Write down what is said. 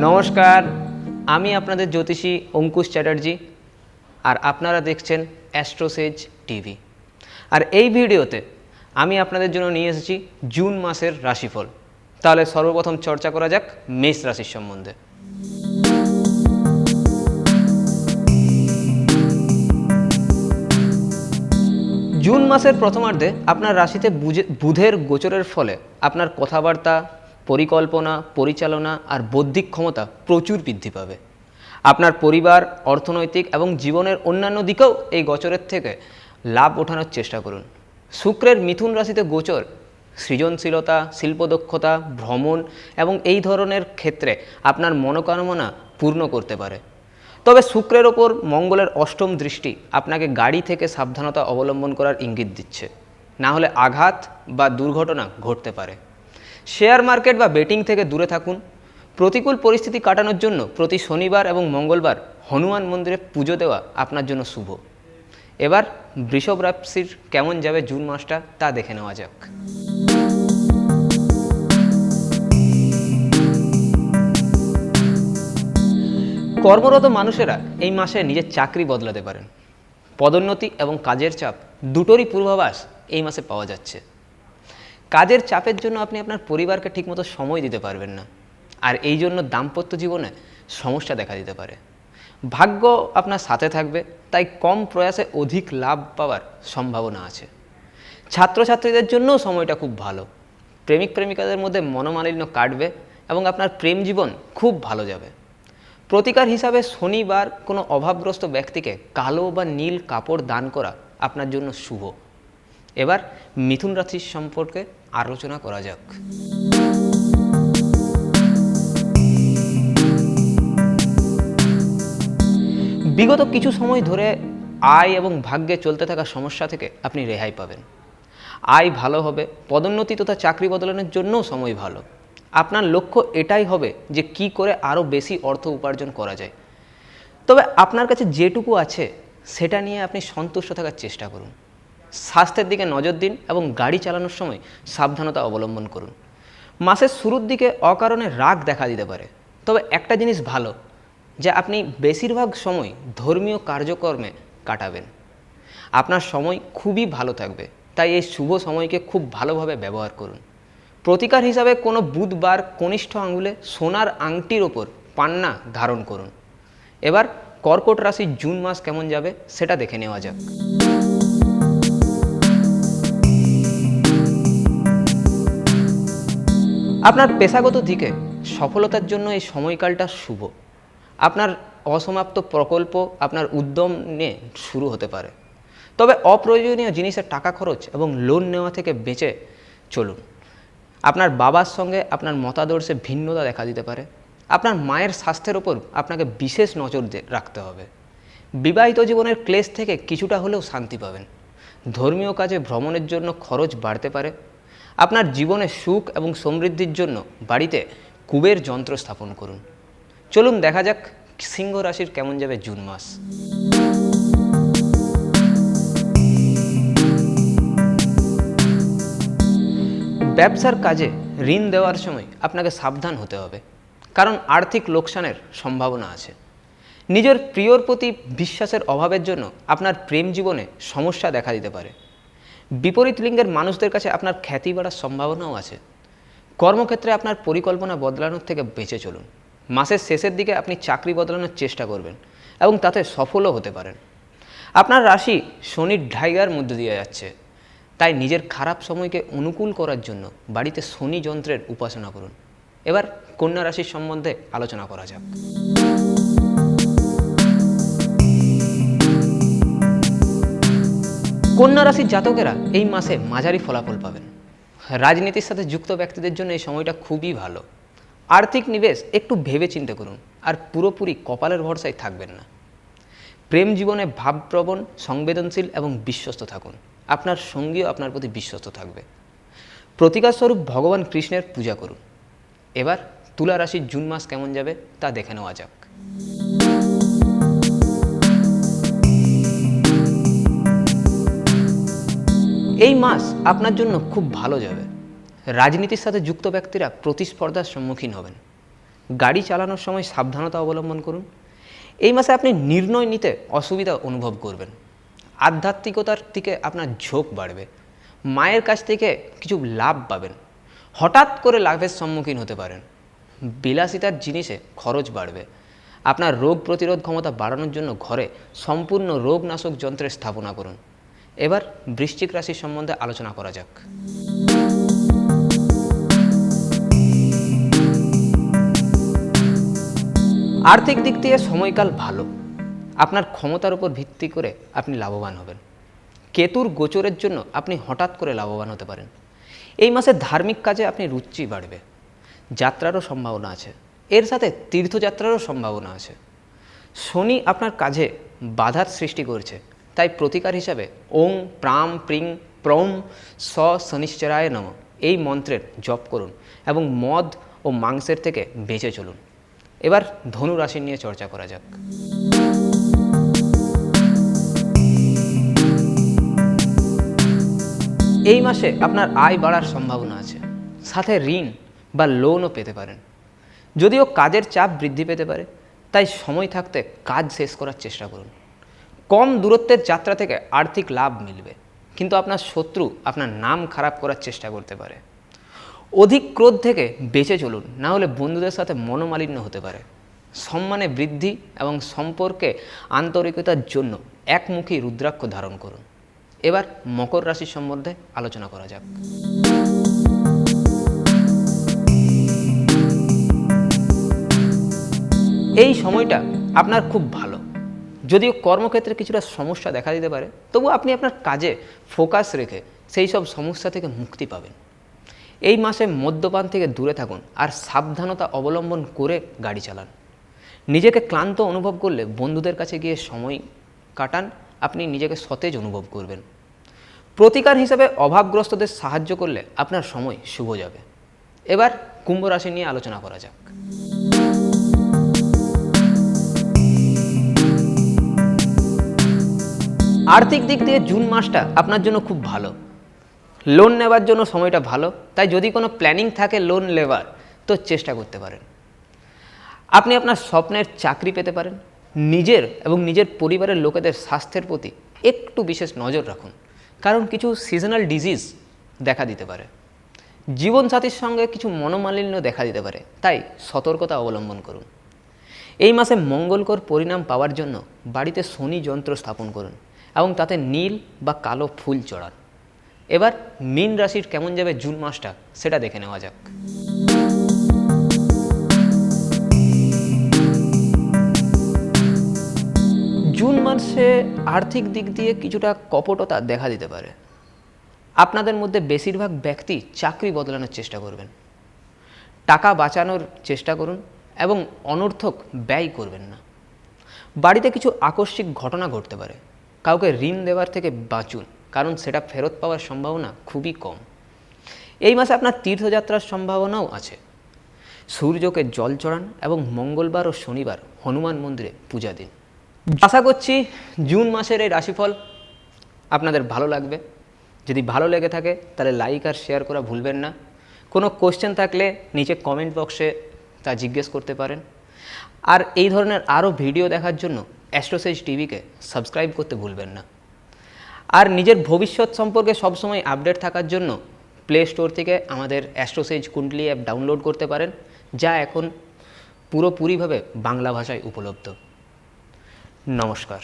নমস্কার, আমি আপনাদের জ্যোতিষী অঙ্কুশ চ্যাটার্জি আর আপনারা দেখছেন অ্যাস্ট্রোসেজ টিভি। আর এই ভিডিওতে আমি আপনাদের জন্য নিয়ে এসেছি জুন মাসের রাশিফল। তাহলে সর্বপ্রথম চর্চা করা যাক মেষ রাশির সম্বন্ধে। জুন মাসের প্রথমার্ধে আপনার রাশিতে বুঝে- বুধের গোচরের ফলে আপনার কথাবার্তা পরিকল্পনা, পরিচালনা আর বৌদ্ধিক ক্ষমতা প্রচুর বৃদ্ধি পাবে। আপনার পরিবার, অর্থনৈতিক এবং জীবনের অন্যান্য দিকেও এই গোচরের থেকে লাভ ওঠানোর চেষ্টা করুন। শুক্রের মিথুন রাশিতে গোচর, সৃজনশীলতা, শিল্পদক্ষতা, ভ্রমণ এবং এই ধরনের ক্ষেত্রে আপনার মনোকামনা পূর্ণ করতে পারে। তবে শুক্রের ওপর মঙ্গলের অষ্টম দৃষ্টি আপনাকে গাড়ি থেকে সাবধানতা অবলম্বন করার ইঙ্গিত দিচ্ছে। না হলে আঘাত বা দুর্ঘটনা ঘটতে পারে। শেয়ার মার্কেট বা বেটিং থেকে দূরে থাকুন। প্রতিকূল পরিস্থিতি কাটানোর জন্য প্রতি শনিবার এবং মঙ্গলবার হনুমান মন্দিরে পুজো দেওয়া আপনার জন্য শুভ। এবার বৃষভ রাশির কেমন যাবে জুন মাসটা তা দেখে নেওয়া যাক। কর্মরত মানুষেরা এই মাসে নিজের চাকরি বদলাতে পারেন। পদোন্নতি এবং কাজের চাপ দুটোরই পূর্বাভাস এই মাসে পাওয়া যাচ্ছে। কাজের চাপের জন্য আপনি আপনার পরিবারকে ঠিকমতো সময় দিতে পারবেন না। আর এই জন্য দাম্পত্য জীবনে সমস্যা দেখা দিতে পারে। ভাগ্য আপনার সাথে থাকবে, তাই কম প্রয়াসে অধিক লাভ পাওয়ার সম্ভাবনা আছে। ছাত্রছাত্রীদের জন্যও সময়টা খুব ভালো। প্রেমিক প্রেমিকাদের মধ্যে মনোমালিন্য কাটবে এবং আপনার প্রেম জীবন খুব ভালো যাবে। প্রতিকার হিসাবে শনিবার কোনো অভাবগ্রস্ত ব্যক্তিকে কালো বা নীল কাপড় দান করা আপনার জন্য শুভ। এবার মিথুন রাশির সম্পর্কে আলোচনা করা যাক। বিগত কিছু সময় ধরে আয় এবং ভাগ্যে চলতে থাকা সমস্যা থেকে আপনি রেহাই পাবেন। আয় ভালো হবে, পদোন্নতি তথা চাকরি বদলানোর জন্যও সময় ভালো। আপনার লক্ষ্য এটাই হবে যে কি করে আরও বেশি অর্থ উপার্জন করা যায়। তবে আপনার কাছে যেটুকু আছে, সেটা নিয়ে আপনি সন্তুষ্ট থাকার চেষ্টা করুন। স্বাস্থ্যের দিকে নজর দিন এবং গাড়ি চালানোর সময় সাবধানতা অবলম্বন করুন। মাসের শুরুর দিকে অকারণে রাগ দেখা দিতে পারে। তবে একটা জিনিস ভালো, যে আপনি বেশিরভাগ সময় ধর্মীয় কার্যকর্মে কাটাবেন। আপনার সময় খুবই ভালো থাকবে, তাই এই শুভ সময়কে খুব ভালোভাবে ব্যবহার করুন। প্রতিকার হিসাবে কোনো বুধবার কনিষ্ঠ আঙুলে সোনার আংটির ওপর পান্না ধারণ করুন। এবার কর্কট রাশির জুন মাস কেমন যাবে সেটা দেখে নেওয়া যাক। আপনার পেশাগত দিকে সফলতার জন্য এই সময়কালটা শুভ। আপনার অসমাপ্ত প্রকল্প, আপনার উদ্যম নিয়ে শুরু হতে পারে। তবে অপ্রয়োজনীয় জিনিসের টাকা খরচ এবং লোন নেওয়া থেকে বেঁচে চলুন। আপনার বাবার সঙ্গে আপনার মতাদর্শে ভিন্নতা দেখা দিতে পারে। আপনার মায়ের স্বাস্থ্যের ওপর আপনাকে বিশেষ নজর রাখতে হবে। বিবাহিত জীবনের ক্লেশ থেকে কিছুটা হলেও শান্তি পাবেন। ধর্মীয় কাজে ভ্রমণের জন্য খরচ বাড়তে পারে। আপনার জীবনে সুখ এবং সমৃদ্ধির জন্য বাড়িতে কুবের যন্ত্র স্থাপন করুন। চলুন দেখা যাক সিংহ রাশির কেমন যাবে জুন মাস। ব্যবসার কাজে ঋণ দেওয়ার সময় আপনাকে সাবধান হতে হবে, কারণ আর্থিক লোকসানের সম্ভাবনা আছে। নিজের প্রিয়র প্রতি বিশ্বাসের অভাবের জন্য আপনার প্রেম জীবনে সমস্যা দেখা দিতে পারে। বিপরীত লিঙ্গের মানুষদের কাছে আপনার খ্যাতি বাড়ার সম্ভাবনাও আছে। কর্মক্ষেত্রে আপনার পরিকল্পনা বদলানোর থেকে বেঁচে চলুন। মাসের শেষের দিকে আপনি চাকরি বদলানোর চেষ্টা করবেন এবং তাতে সফলও হতে পারেন। আপনার রাশি শনির ঢাইগার মধ্যে দিয়ে যাচ্ছে। তাই নিজের খারাপ সময়কে অনুকূল করার জন্য বাড়িতে শনি যন্ত্রের উপাসনা করুন। এবার কন্যা রাশির সম্বন্ধে আলোচনা করা যাক। কন্যা রাশির জাতকেরা এই মাসে মাঝারি ফলাফল পাবেন। রাজনীতির সাথে যুক্ত ব্যক্তিদের জন্য এই সময়টা খুবই ভালো। আর্থিক নিবেশ একটু ভেবে চিন্তে করুন, আর পুরোপুরি কপালের ভরসায় থাকবেন না। প্রেম জীবনে ভাবপ্রবণ, সংবেদনশীল এবং বিশ্বস্ত থাকুন। আপনার সঙ্গীও আপনার প্রতি বিশ্বস্ত থাকবে। প্রতিকার স্বরূপ ভগবান কৃষ্ণের পূজা করুন। এবার তুলা রাশির জুন মাস কেমন যাবে তা দেখে নেওয়া যাক। এই মাস আপনার জন্য খুব ভালো যাবে। রাজনীতির সাথে যুক্ত ব্যক্তিরা প্রতিস্পর্ধার সম্মুখীন হবেন। গাড়ি চালানোর সময় সাবধানতা অবলম্বন করুন। এই মাসে আপনি নির্ণয় নিতে অসুবিধা অনুভব করবেন। আধ্যাত্মিকতার দিকে আপনার ঝোঁক বাড়বে। মায়ের কাছ থেকে কিছু লাভ পাবেন। হঠাৎ করে লাভের সম্মুখীন হতে পারেন। বিলাসিতার জিনিসে খরচ বাড়বে। আপনার রোগ প্রতিরোধ ক্ষমতা বাড়ানোর জন্য ঘরে সম্পূর্ণ রোগনাশক যন্ত্রের স্থাপনা করুন। এবার বৃশ্চিক রাশির সম্বন্ধে আলোচনা করা যাক। আর্থিক দিক দিয়ে সময়কাল ভালো। আপনার ক্ষমতার উপর ভিত্তি করে আপনি লাভবান হবেন। কেতুর গোচরের জন্য আপনি হঠাৎ করে লাভবান হতে পারেন। এই মাসে ধার্মিক কাজে আপনি রুচি বাড়বে। যাত্রারও সম্ভাবনা আছে। এর সাথে তীর্থযাত্রারও সম্ভাবনা আছে। শনি আপনার কাজে বাধার সৃষ্টি করছে। তাই প্রতিকার হিসাবে ওং, প্রাম, প্রিং প্রম স শনিশ্চরায় নম, এই মন্ত্রের জপ করুন এবং মদ ও মাংসের থেকে বেঁচে চলুন। এবার ধনু রাশি নিয়ে চর্চা করা যাক। এই মাসে আপনার আয় বাড়ার সম্ভাবনা আছে। সাথে ঋণ বা লোনও পেতে পারেন। যদিও কাজের চাপ বৃদ্ধি পেতে পারে, তাই সময় থাকতে কাজ শেষ করার চেষ্টা করুন। কম দূরত্বের যাত্রা থেকে আর্থিক লাভ মিলবে। কিন্তু আপনার শত্রু আপনার নাম খারাপ করার চেষ্টা করতে পারে। অধিক ক্রোধ থেকে বেঁচে চলুন, না হলে বন্ধুদের সাথে মনোমালিন্য হতে পারে। সম্মানে বৃদ্ধি এবং সম্পর্কে আন্তরিকতার জন্য একমুখী রুদ্রাক্ষ ধারণ করুন। এবার মকর রাশি সম্বন্ধে আলোচনা করা যাক। এই সময়টা আপনার খুব ভালো। যদিও কর্মক্ষেত্রে কিছুটা সমস্যা দেখা দিতে পারে, তবু আপনি আপনার কাজে ফোকাস রেখে সেই সব সমস্যা থেকে মুক্তি পাবেন। এই মাসে মদ্যপান থেকে দূরে থাকুন আর সাবধানতা অবলম্বন করে গাড়ি চালান। নিজেকে ক্লান্ত অনুভব করলে বন্ধুদের কাছে গিয়ে সময় কাটান, আপনি নিজেকে সতেজ অনুভব করবেন। প্রতিকার হিসাবে অভাবগ্রস্তদের সাহায্য করলে আপনার সময় শুভ যাবে। এবার কুম্ভ রাশি নিয়ে আলোচনা করা যাক। আর্থিক দিক দিয়ে জুন মাসটা আপনার জন্য খুব ভালো। লোন নেবার জন্য সময়টা ভালো, তাই যদি কোনো প্ল্যানিং থাকে লোন নেবার তো চেষ্টা করতে পারেন। আপনি আপনার স্বপ্নের চাকরি পেতে পারেন, নিজের এবং নিজের পরিবারের লোকেদের স্বাস্থ্যের প্রতি একটু বিশেষ নজর রাখুন, কারণ কিছু সিজনাল ডিজিজ দেখা দিতে পারে। জীবনসাথীর সঙ্গে কিছু মনোমালিন্য দেখা দিতে পারে, তাই সতর্কতা অবলম্বন করুন। এই মাসে মঙ্গলকর পরিণাম পাওয়ার জন্য বাড়িতে শনি যন্ত্র স্থাপন করুন। এবং তাতে নীল বা কালো ফুল চড়ান। এবার মীন রাশির কেমন যাবে জুন মাসটা সেটা দেখে নেওয়া যাক। জুন মাসে আর্থিক দিক দিয়ে কিছুটা কপটতা দেখা দিতে পারে। আপনাদের মধ্যে বেশিরভাগ ব্যক্তি চাকরি বদলানোর চেষ্টা করবেন। টাকা বাঁচানোর চেষ্টা করুন এবং অনর্থক ব্যয় করবেন না। বাড়িতে কিছু আকস্মিক ঘটনা ঘটতে পারে। কাউকে ঋণ দেওয়ার থেকে বাঁচুন, কারণ সেটা ফেরত পাওয়ার সম্ভাবনা খুবই কম। এই মাসে আপনার তীর্থযাত্রার সম্ভাবনাও আছে। সূর্যকে জল চড়ান এবং মঙ্গলবার ও শনিবার হনুমান মন্দিরে পূজা দিন। আশা করছি জুন মাসের এই রাশিফল আপনাদের ভালো লাগবে। যদি ভালো লেগে থাকে, তাহলে লাইক আর শেয়ার করা ভুলবেন না। কোনো কোশ্চেন থাকলে নিচে কমেন্ট বক্সে তা জিজ্ঞেস করতে পারেন। আর এই ধরনের আরও ভিডিও দেখার জন্য অ্যাস্ট্রোসেজ টিভিকে সাবস্ক্রাইব করতে ভুলবেন না। আর নিজের ভবিষ্যৎ সম্পর্কে সবসময় আপডেট থাকার জন্য প্লে স্টোর থেকে আমাদের অ্যাস্ট্রোসেজ কুণ্ডলি অ্যাপ ডাউনলোড করতে পারেন, যা এখন পুরোপুরিভাবে বাংলা ভাষায় উপলব্ধ। নমস্কার।